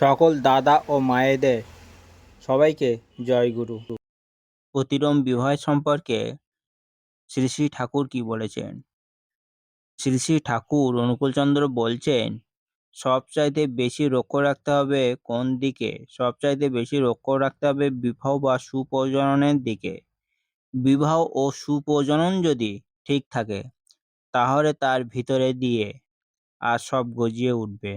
সকল দাদা ও মায়েদের সবাইকে জয়গুরু প্রতিরম বিবাহ সম্পর্কে শ্রী শ্রী ঠাকুর কি বলেছেন? শ্রী শ্রী ঠাকুর অনুকূলচন্দ্র বলছেন, সবচাইতে বেশি লক্ষ্য রাখতে হবে কোন দিকে? সবচাইতে বেশি লক্ষ্য রাখতে হবে বিবাহ বা সুপ্রজননের দিকে। বিবাহ ও সুপ্রজনন যদি ঠিক থাকে, তাহলে তার ভিতরে দিয়ে আর সব গজিয়ে উঠবে।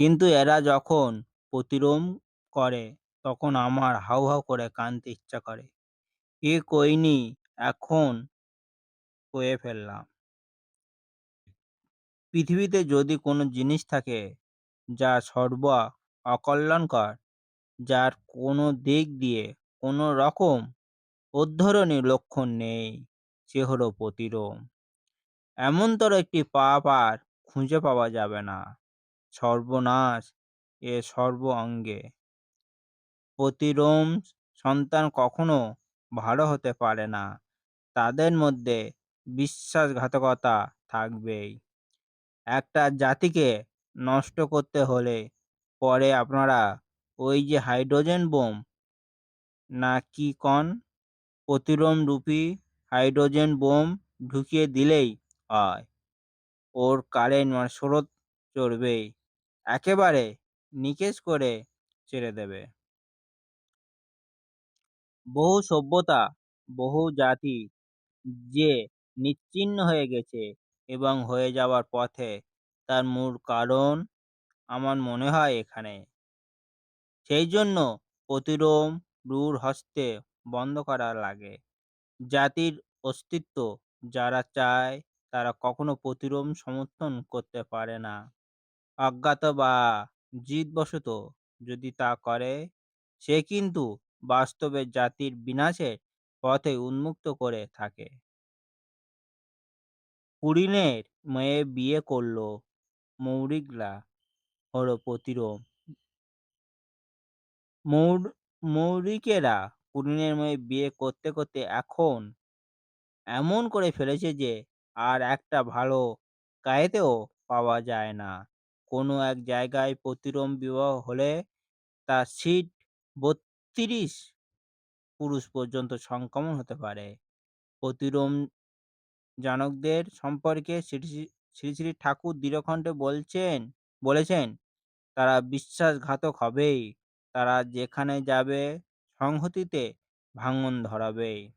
কিন্তু এরা যখন প্রতিরোম করে, তখন আমার হাউ হাউ করে কানতে ইচ্ছা করে। এ কইনি এখন কয়ে ফেললাম। পৃথিবীতে যদি কোনো জিনিস থাকে যা সর্ব অকল্যাণকর, যার কোনো দিক দিয়ে কোনো রকম উদ্ধরণী লক্ষণ নেই, সে হলো প্রতিরোধ এমনতর একটি পাপ আর খুঁজে পাওয়া যাবে না। সর্বনাশ এ সর্ব অঙ্গে প্রতিরোম সন্তান কখনো ভালো হতে পারে না। তাদের মধ্যে বিশ্বাসঘাতকতা থাকবেই। একটা জাতিকে নষ্ট করতে হলে পরে আপনারা ওই যে হাইড্রোজেন বোম, না কি কন? প্রতিরোম রূপী হাইড্রোজেন বোম ঢুকিয়ে দিলেই হয়। ওর কারেন্ট মানে স্রোত চড়বেই। একেবারে নিকেশ করে ছেড়ে দেবে। বহু সভ্যতা, বহু জাতি যে নিশ্চিহ্ন হয়ে গেছে এবং হয়ে যাওয়ার পথে তার মূল কারণ আমার মনে হয় এখানে। সেই জন্য প্রতিরোম রূঢ় হস্তে বন্ধ করা লাগে। জাতির অস্তিত্ব যারা চায় তারা কখনো প্রতিরোম সমর্থন করতে পারে না। অজ্ঞাত বা জিদবশত যদি তা করে, সে কিন্তু বাস্তবে জাতির বিনাশের পথে উন্মুক্ত করে থাকে। কুড়িনের মেয়ে বিয়ে করল মৌরিকলা হলো প্রতিরোম। মৌর, মৌরিকেরা কুড়িনের মেয়ে বিয়ে করতে করতে এখন এমন করে ফেলেছে যে আর একটা ভালো কায়েতেও পাওয়া যায় না। কোনো এক জায়গায় প্রতিরোম বিবাহ হলে তার সিট বত্রিশ পুরুষ পর্যন্ত সংক্রমণ হতে পারে। প্রতিরোম জানকদের সম্পর্কে শ্রী শ্রী- ঠাকুর দৃঢ়কণ্ঠে বলছেন, বলেছেন, তারা বিশ্বাসঘাতক হবেই। তারা যেখানে যাবে সংহতিতে ভাঙন ধরাবেই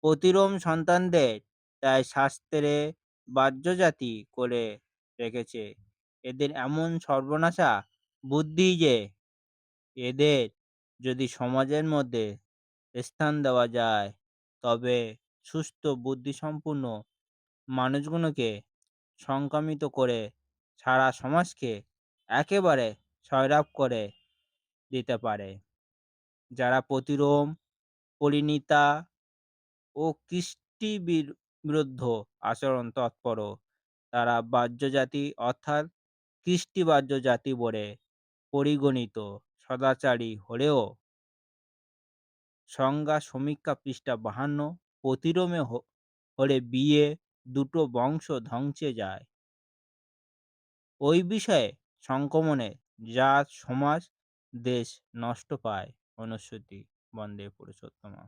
প্রতিরোম সন্তানদের তাই শাস্ত্রে বাহ্যজাতি করে রেখেছে। এদের এমন সর্বনাশা বুদ্ধি যে, এদের যদি সমাজের মধ্যে স্থান দেওয়া যায়, তবে সুস্থ, বুদ্ধিসম্পন্ন মানুষগুলোকে সংক্রামিত করে সারা সমাজকে একেবারে সয়রাব করে দিতে পারে। যারা প্রতিরোম, পরিণীতা ও কৃষ্টি বিরুদ্ধ আচরণ তৎপর, তারা বাহ্য জাতি অর্থাৎ কৃষ্টি বাহ্য জাতি বলে পরিগণিত, সদাচারী হলেও সংজ্ঞা সমীক্ষা পৃষ্ঠা বাহান্ন, প্রতিরোমে হলে বিয়ে দুটো বংশ ধ্বংসে যায়। ওই বিষয়ে সংক্রমণে জাত, সমাজ, দেশ নষ্ট পায়। অনুশ্রুতি বন্দে পুরুষোত্তমা।